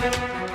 Bye.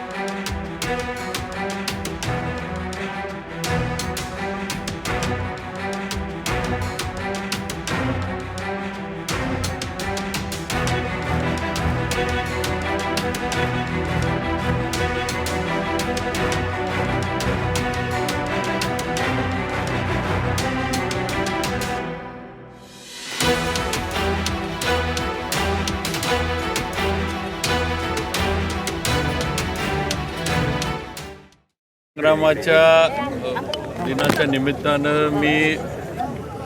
अ, दिनाच्या निमित्तानं मी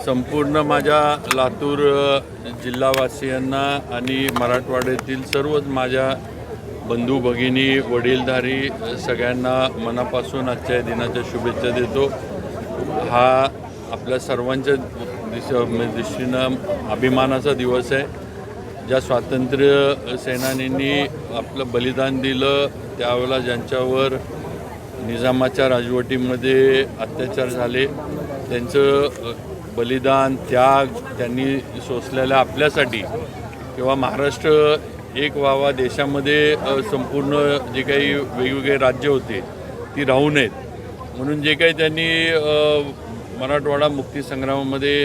संपूर्ण माझ्या लातूर जिल्हावासियांना आणि मराठवाड्यातील सर्वच माझ्या बंधू भगिनी वडीलधारी सगळ्यांना मनापासून आजच्या या दिनाच्या शुभेच्छा देतो. हा आपल्या सर्वांच्या दिश दृष्टीनं अभिमानाचा दिवस आहे. ज्या स्वातंत्र्य सेनानींनी आपलं बलिदान दिलं त्यावेळेला ज्यांच्यावर निजामाच्या राजवटीमध्ये अत्याचार झाले. त्यांचं बलिदान त्याग त्यांनी सोसलेल्या आपल्यासाठी किंवा महाराष्ट्र एक व्हावा देशामध्ये संपूर्ण जे काही वेगवेगळे राज्य होते ती राहू नयेत. म्हणून जे काही त्यांनी मराठवाडा मुक्तीसंग्रामामध्ये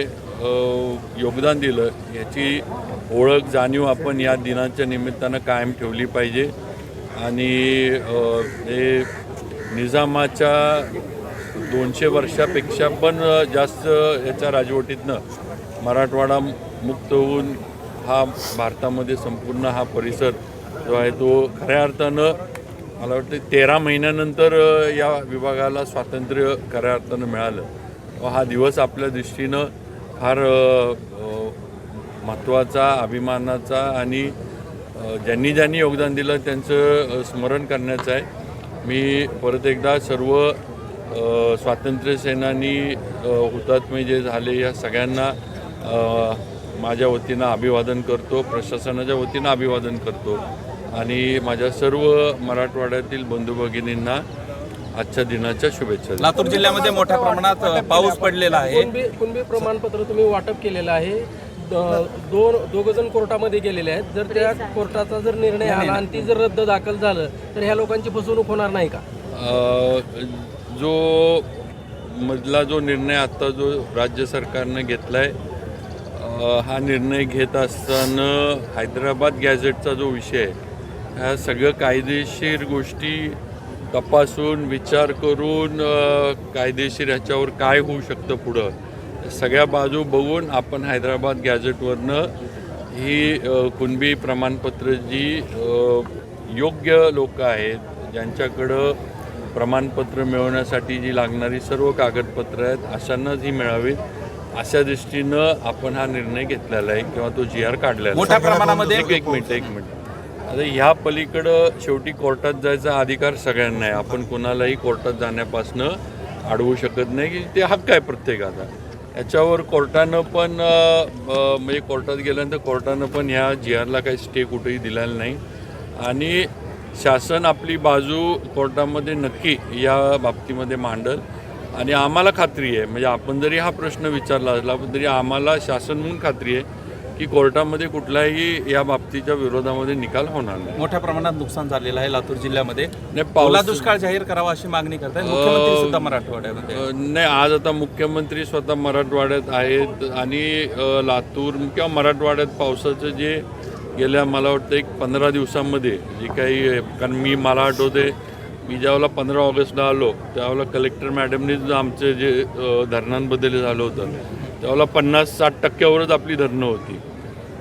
योगदान दिलं याची ओळख जाणीव आपण या दिनाच्या निमित्तानं कायम ठेवली पाहिजे. आणि हे निजामाच्या दोनशे वर्षापेक्षा पण जास्त याच्या राजवटीतनं मराठवाडा मुक्त होऊन हा भारतामध्ये संपूर्ण हा परिसर जो आहे तो खऱ्या अर्थानं मला वाटतं तेरा महिन्यानंतर या विभागाला स्वातंत्र्य खऱ्या अर्थानं मिळालं. व हा दिवस आपल्या दृष्टीनं फार महत्त्वाचा अभिमानाचा आणि ज्यांनी ज्यांनी योगदान दिलं त्यांचं स्मरण करण्याचं आहे. मी परत एकदा सर्व अ, स्वातंत्र्य सेनानी अ, हुतात्मे जे झाले या सगळ्यांना माझ्या वतीनं अभिवादन करतो प्रशासनाच्या वतीनं अभिवादन करतो आणि माझ्या सर्व मराठवाड्यातील बंधू भगिनींना आजच्या दिनाच्या शुभेच्छा. लातूर जिल्ह्यामध्ये मोठ्या प्रमाणात पाऊस पडलेला आहे कुणबी प्रमाणपत्र तुम्ही वाटप केलेलं आहे दोन दोघ जण कोर्टामध्ये गेलेले आहेत. जर त्या कोर्टाचा जर निर्णय आला आणि ती जर रद्द दाखल झालं तर ह्या लोकांची फसवणूक होणार नाही का? जो मधला जो निर्णय आत्ता जो राज्य सरकारनं घेतला आहे हा निर्णय घेत असताना हैदराबाद गॅझेटचा जो विषय आहे ह्या सगळं कायदेशीर गोष्टी तपासून विचार करून कायदेशीर ह्याच्यावर काय होऊ शकतं पुढं? सगळ्या बाजू बघून आपण हैदराबाद गॅझेटवरनं ही कुणबी प्रमाणपत्र जी योग्य लोक आहेत ज्यांच्याकडं प्रमाणपत्र मिळवण्यासाठी जी लागणारी सर्व कागदपत्र आहेत अशांनाच ही मिळावीत. अशा दृष्टीनं आपण हा निर्णय घेतलेला आहे किंवा तो जी आर काढलेला आहे. मोठ्या प्रमाणामध्ये एक एक मिनिट एक मिनिट. आता ह्या पलीकडं शेवटी कोर्टात जायचा अधिकार सगळ्यांना आहे. आपण कोणालाही कोर्टात जाण्यापासनं अडवू शकत नाही. की ते हक्क आहे प्रत्येकाचा. याच्यावर कोर्टानं पण म्हणजे कोर्टात गेल्यानंतर कोर्टानं पण ह्या जी आरला काही स्टे कुठेही दिलेला नाही. आणि शासन आपली बाजू कोर्टामध्ये नक्की या बाबतीमध्ये मांडल. आणि आम्हाला खात्री आहे म्हणजे आपण जरी हा प्रश्न विचारला असला तरी आम्हाला शासन म्हणून खात्री आहे की कोर्टामध्ये कुठलाही या बाबतीच्या विरोधामध्ये निकाल होणार नाही. मोठ्या प्रमाणात नुकसान झालेलं आहे लातूर जिल्ह्यामध्ये. नाही, ओला पाऊस दुष्काळ जाहीर करावा अशी मागणी करताय. मुख्यमंत्री सुद्धा मराठवाड्यामध्ये. अ, नाही आज आता मुख्यमंत्री स्वतः मराठवाड्यात आहेत आणि अ, लातूर किंवा मराठवाड्यात पावसाचं जे गेल्या मला वाटतं एक पंधरा दिवसामध्ये जे काही कारण मी मला आठवते मी ज्यावेळेला पंधरा ऑगस्टला आलो त्यावेळेला कलेक्टर मॅडमनीच आमचे जे अ, धरणांबद्दल झालं होतं. त्यावेळेला पन्नास साठ टक्क्यावरच आपली धरणं होती.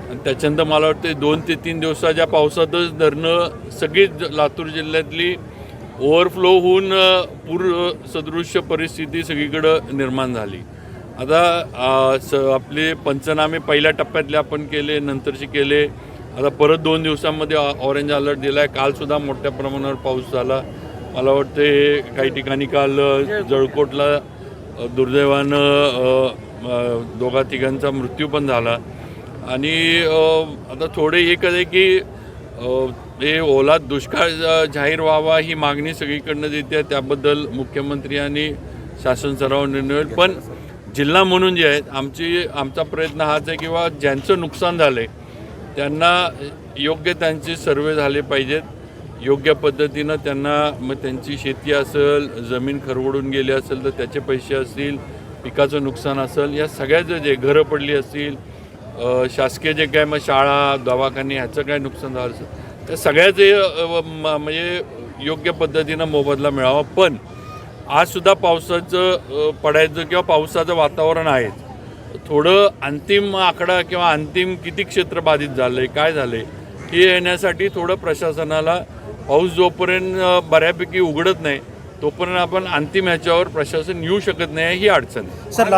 आणि त्याच्यानंतर मला वाटतं दोन ते तीन दिवसाच्या पावसातच धरणं सगळी ज- लातूर जिल्ह्यातली ओव्हरफ्लो होऊन पूर सदृश्य परिस्थिती सगळीकडं निर्माण झाली. आता स आपले पंचनामे पहिल्या टप्प्यातले आपण केले नंतरचे केले. आता परत दोन दिवसांमध्ये ऑरेंज अलर्ट दिला आहे कालसुद्धा मोठ्या प्रमाणावर पाऊस झाला. मला वाटते काही ठिकाणी काल जळकोटला दुर्दैवानं दोघा तिघांचा मृत्यू पण झाला. आणि आता थोडे एक आहे की हे ओला दुष्काळ जाहीर व्हावा ही मागणी सगळीकडनं देते. त्याबद्दल मुख्यमंत्री आणि शासन सराव निर्णय होईल. पण जिल्हा म्हणून जे आहेत आमची आमचा प्रयत्न हाच आहे किंवा ज्यांचं नुकसान झालं आहे त्यांना योग्य त्यांचे सर्वे झाले पाहिजेत. योग्य पद्धतीनं त्यांना मग त्यांची शेती असेल जमीन खरवडून गेली असेल तर त्याचे पैसे असतील पिकाचं नुकसान असेल या सगळ्याचं जे घरं पडली असतील शासकीय जे काय मग शाळा दवाखाने ह्याचं काय नुकसान झालं असेल त्या सगळ्याचे म- म्हणजे योग्य पद्धतीनं मोबदला मिळावा. पण आजसुद्धा पावसाचं पडायचं किंवा पावसाचं वातावरण आहे. थोडं अंतिम आकडा किंवा अंतिम किती क्षेत्र बाधित झालं आहे काय झालं आहे हे येण्यासाठी थोडं प्रशासनाला पाऊस जोपर्यंत बऱ्यापैकी उघडत नाही तोपर्यंत आपण अंतिम ह्याच्यावर प्रशासन येऊ शकत नाही ही अडचण सर